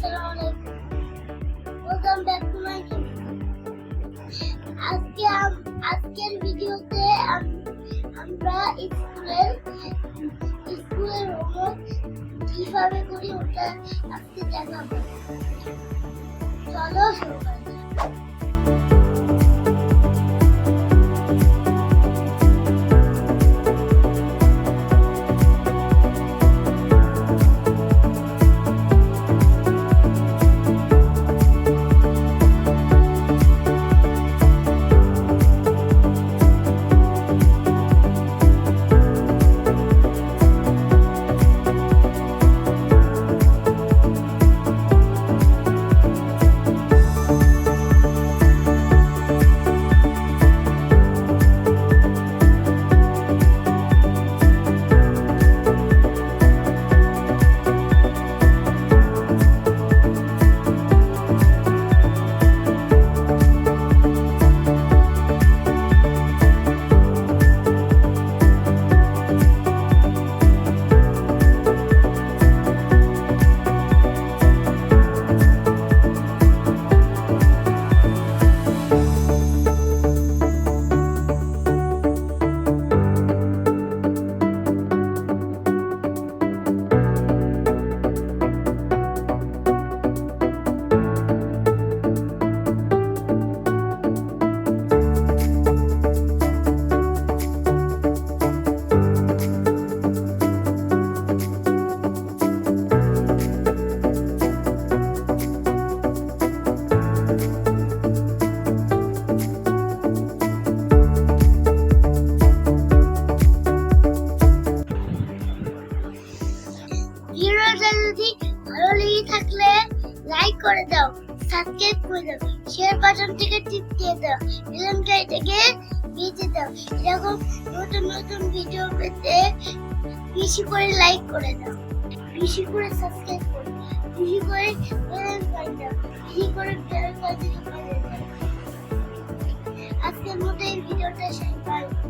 আসসালামু আলাইকুম ওয়েলকাম আজকে আজকের ভিডিওতে আমরা স্কুলের স্কুলের হোমওয়ার্ক কীভাবে করি ওটা আজকে দেখাবো। চলো শুরু করা যদি ভালো লেগে থাকলে লাইক করে দাও সাবস্ক্রাইব করে দাও শেয়ার বাটন থেকে টিপ দিয়ে দাও বেলনটা থেকে বেঁচে দাও। এরকম নতুন নতুন ভিডিও পেতে বেশি করে লাইক করে দাও, বেশি করে সাবস্ক্রাইব করো বেশি করে বেল বাটন দাও বেশি করে বেল বাটন